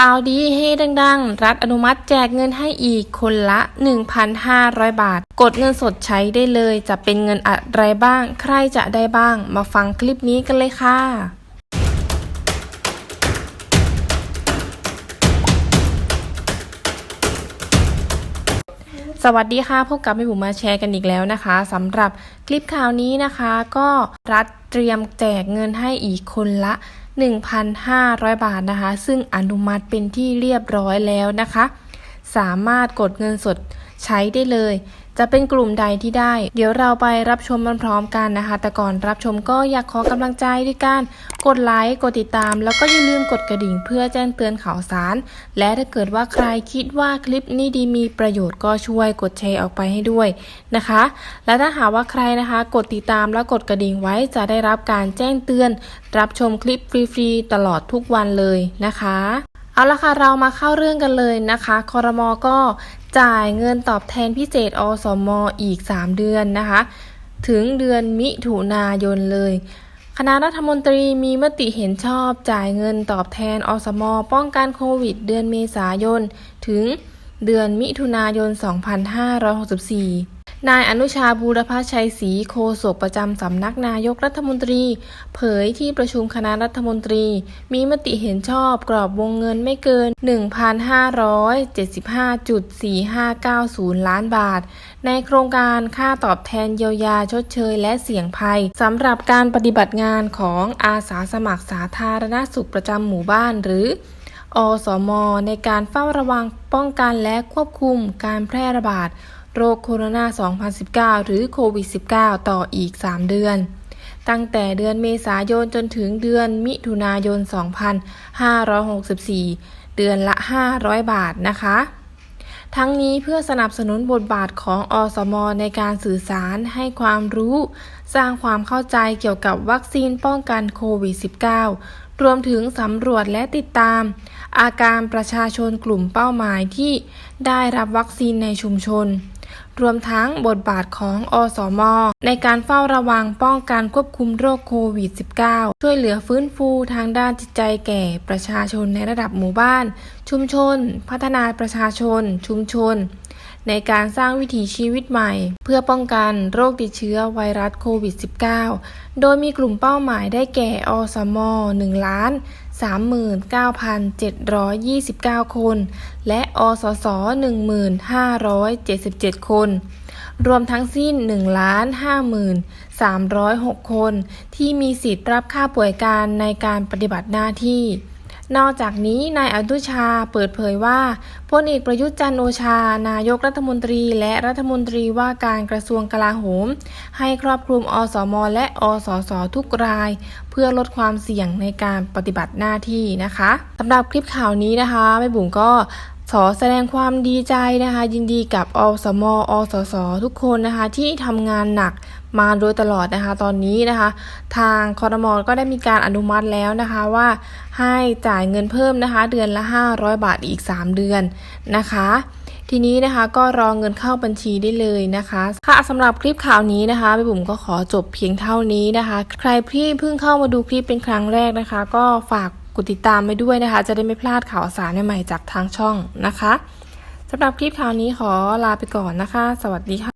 ข่าวดีให้ดังๆ รัฐอนุมัติแจกเงินให้อีกคนละ 1,500 บาท กดเงินสดใช้ได้เลย จะเป็นเงินอะไรบ้าง ใครจะได้บ้าง มาฟังคลิปนี้กันเลยค่ะสวัสดีค่ะพบกับแม่บุ๋มมาแชร์กันอีกแล้วนะคะสำหรับคลิปข่าวนี้นะคะ ก็รัฐเตรียมแจกเงินให้อีกคนละ 1,500 บาทนะคะ ซึ่งอนุมัติเป็นที่เรียบร้อยแล้วนะคะ สามารถกดเงินสด ใช้ได้เลย จะเป็นกลุ่มใดที่ได้ เดี๋ยวเราไปรับชมพร้อมๆกันนะคะ แต่ก่อนรับชมก็อยากขอกำลังใจด้วยการกดไลค์กดติดตาม แล้วก็อย่าลืมกดกระดิ่งเพื่อแจ้งเตือนข่าวสาร และถ้าเกิดว่าใครคิดว่าคลิปนี้ดีมีประโยชน์ก็ช่วยกดแชร์ออกไปให้ด้วยนะคะ และถ้าหากว่าใครนะคะ กดติดตามและกดกระดิ่งไว้จะได้รับการแจ้งเตือน รับชมคลิปฟรีๆตลอดทุกวันเลยนะคะ เอาละค่ะเรามาเข้าเรื่องกันเลยนะคะคอรมอก็จ่ายเงินตอบแทนพิเศษอสมออีก 3 เดือนนะคะ ถึงเดือนมิถุนายนเลย คณะรัฐมนตรีมีมติเห็นชอบจ่ายเงินตอบแทนอสมอป้องกันโควิด เดือนเมษายน ถึงเดือนมิถุนายน 2564 นายอนุชาบูรพชัยศรีโฆษกประจำสำนักนายกรัฐมนตรี เผยที่ประชุมคณะรัฐมนตรี มีมติเห็นชอบกรอบวงเงินไม่เกิน 1,575.4590 ล้านบาท ในโครงการค่าตอบแทนเยียวยาชดเชยและเสี่ยงภัยสำหรับการปฏิบัติงานของอาสาสมัครสาธารณสุขประจำหมู่บ้านหรืออสม ในการเฝ้าระวังป้องกันและควบคุมการแพร่ระบาด โรคโคโรนา 2019 หรือโควิด -19 ต่ออีก 3 เดือน ตั้งแต่เดือนเมษายนจนถึงเดือนมิถุนายน 2564 เดือนละ 500 บาทนะคะ ทั้งนี้เพื่อสนับสนุนบทบาทของอสม ในการสื่อสารให้ความรู้ สร้างความเข้าใจเกี่ยวกับวัคซีนป้องกันโควิด -19 รวมถึงสำรวจและติดตาม อาการประชาชนกลุ่มเป้าหมายที่ได้รับวัคซีนในชุมชน รวมทั้งบทบาทของอสม ในการเฝ้าระวังป้องกันควบคุมโรคโควิด -19 ช่วยเหลือฟื้นฟูทางด้านจิตใจแก่ประชาชนในระดับหมู่บ้าน ชุมชน พัฒนาประชาชน ชุมชน ในการสร้างวิถีชีวิตใหม่ เพื่อป้องกันโรคติดเชื้อไวรัสโควิด -19 โดยมีกลุ่มเป้าหมายได้แก่ อสม 1 ล้าน 39,729 คน และอสส 1577 คน รวมทั้งสิ้น 1 ล้าน5306 คน ที่มีสิทธิ์รับค่าป่วยการในการปฏิบัติหน้าที่ นอกจากนี้นายอนุชาเปิดเผยว่าพลเอกประยุทธ์จันโอชา นายกรัฐมนตรีและรัฐมนตรีว่าการกระทรวงกลาโหม ให้ครอบคลุมอสม และอสสทุกราย เพื่อลดความเสี่ยงในการปฏิบัติหน้าที่นะคะสำหรับคลิปข่าวนี้นะคะแม่บุ๋มก็ขอแสดงความดีใจนะคะ ยินดีกับอสมอสสทุกคนนะคะ ที่ทำงานหนัก มาโดยตลอดนะคะ ตอนนี้นะคะ ทางคอรมอก็ได้มีการอนุมัติแล้วนะคะว่าให้จ่ายเงินเพิ่มนะคะ เดือนละ 500 บาทอีก 3 เดือนนะคะทีนี้นะคะก็รอเงินเข้าบัญชีได้เลยนะคะ ค่ะสำหรับคลิปข่าวนี้นะคะพี่บุ๋มก็ขอจบเพียงเท่านี้นะคะ ใครที่เพิ่งเข้ามาดูคลิปเป็นครั้งแรกนะคะ ก็ฝากกดติดตามไปด้วยนะคะ จะได้ไม่พลาดข่าวสารใหม่ๆจากทางช่องนะคะสำหรับคลิปข่าวนี้ขอลาไปก่อนนะคะ สวัสดีค่ะ